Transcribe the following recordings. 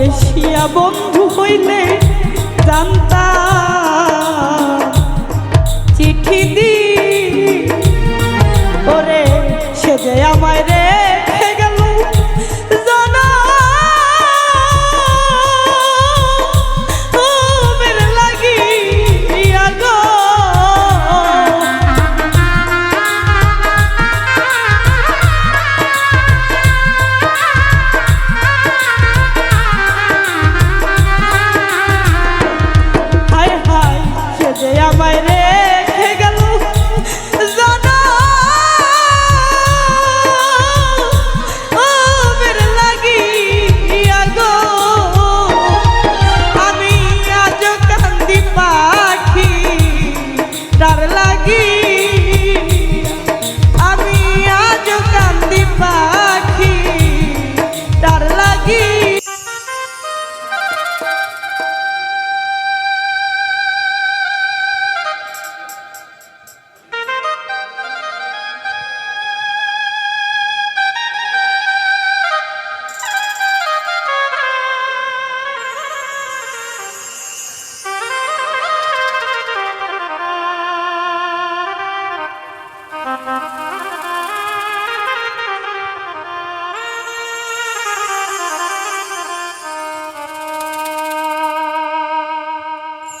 দেশিয়া বন্ধু হইলে জানতা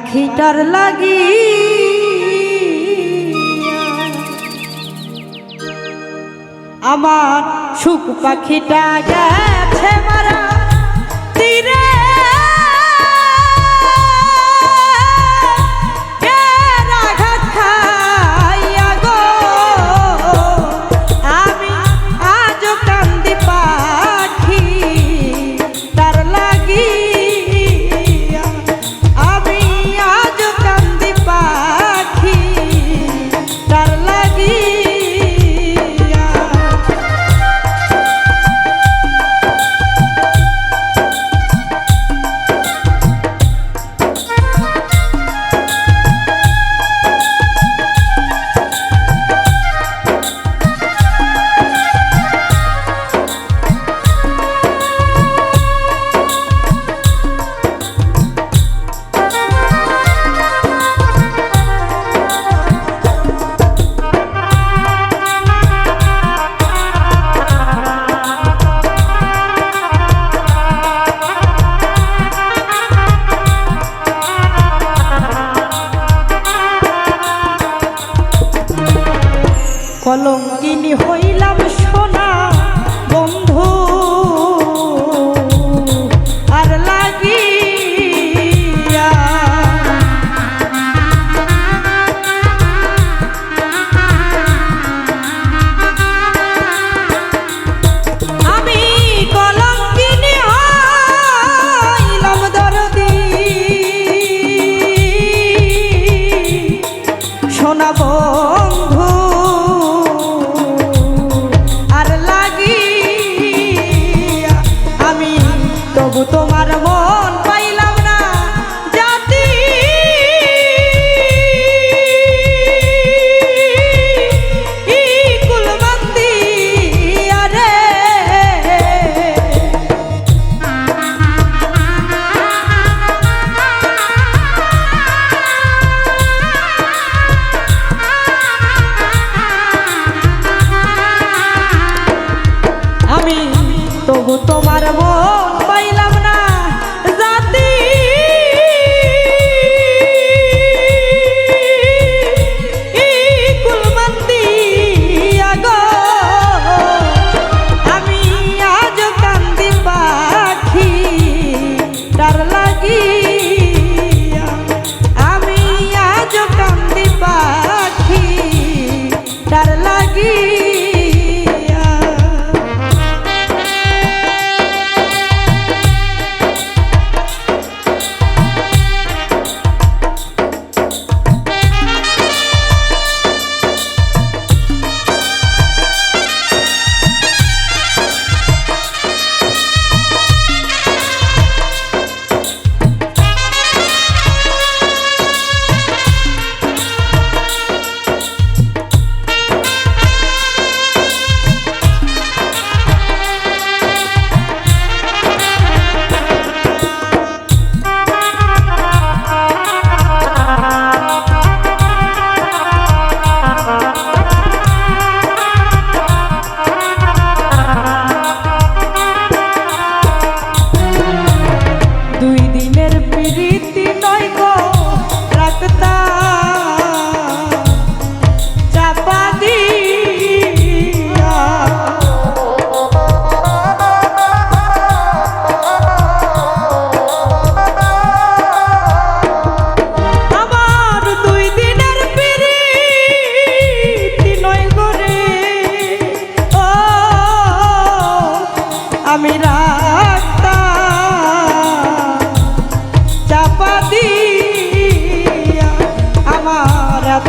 পাখিটার লাগি আমার সুখ পাখিটা গা শোনা বন্ধু।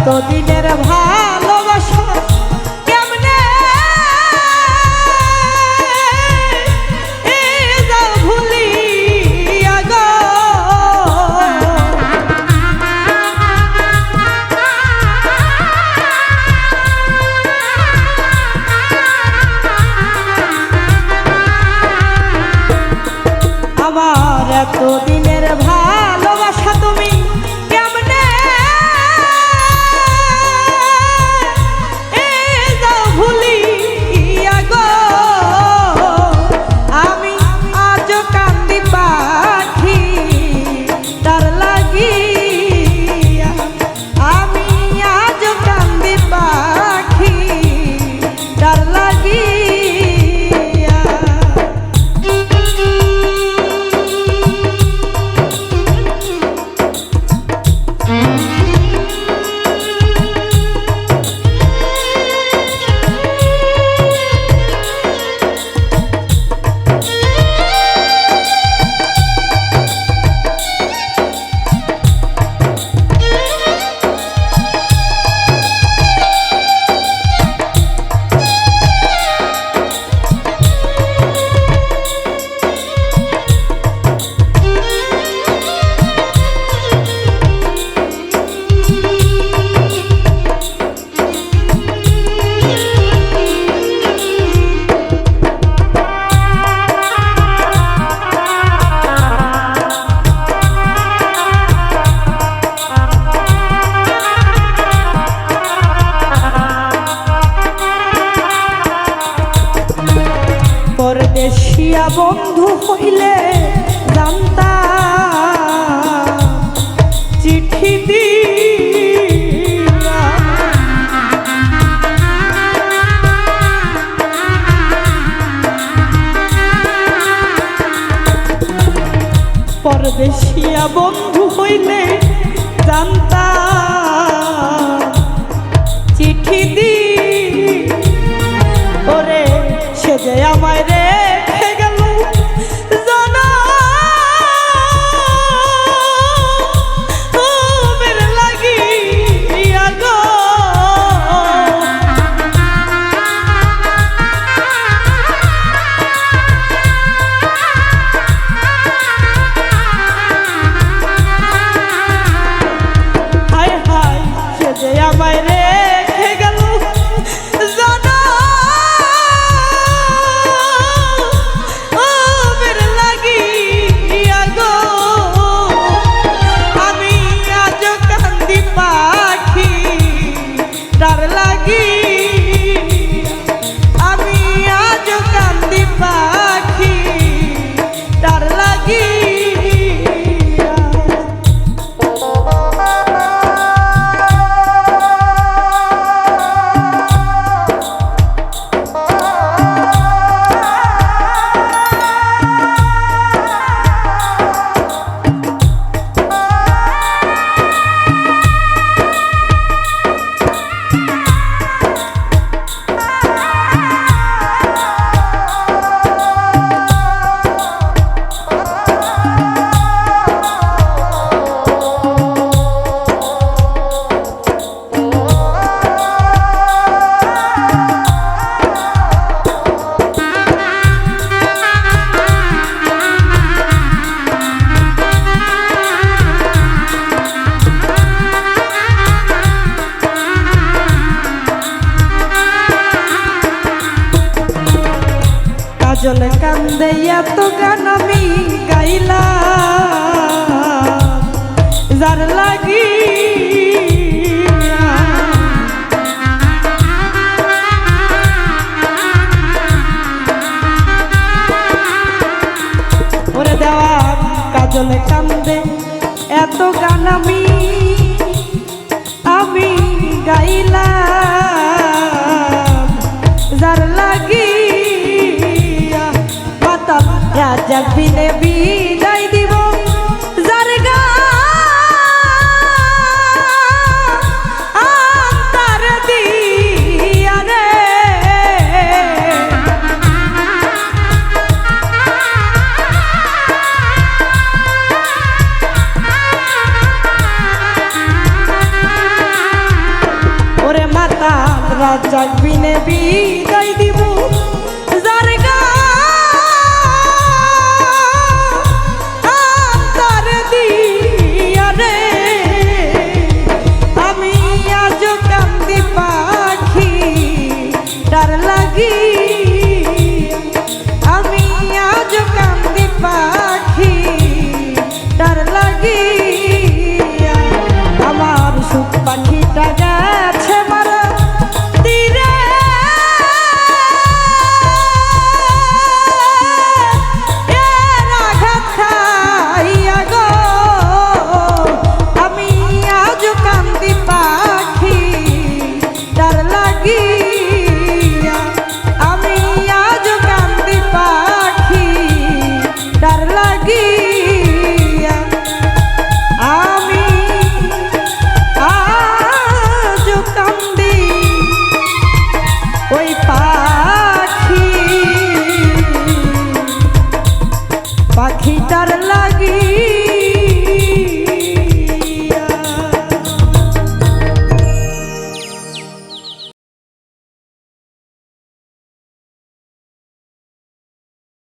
এতদিনের ভালোবাসা যে আমায় রেখে কান্দে এত গান আমি গাইলাম। যার লাগি ওরে দেওয়া কাজল কান্দে, এত গান আমি আমি গাইলাম। রাজা বিনে বিদায় দিব যার গা আন্তার দিয়া রে। রাজাক বিনে বিদায়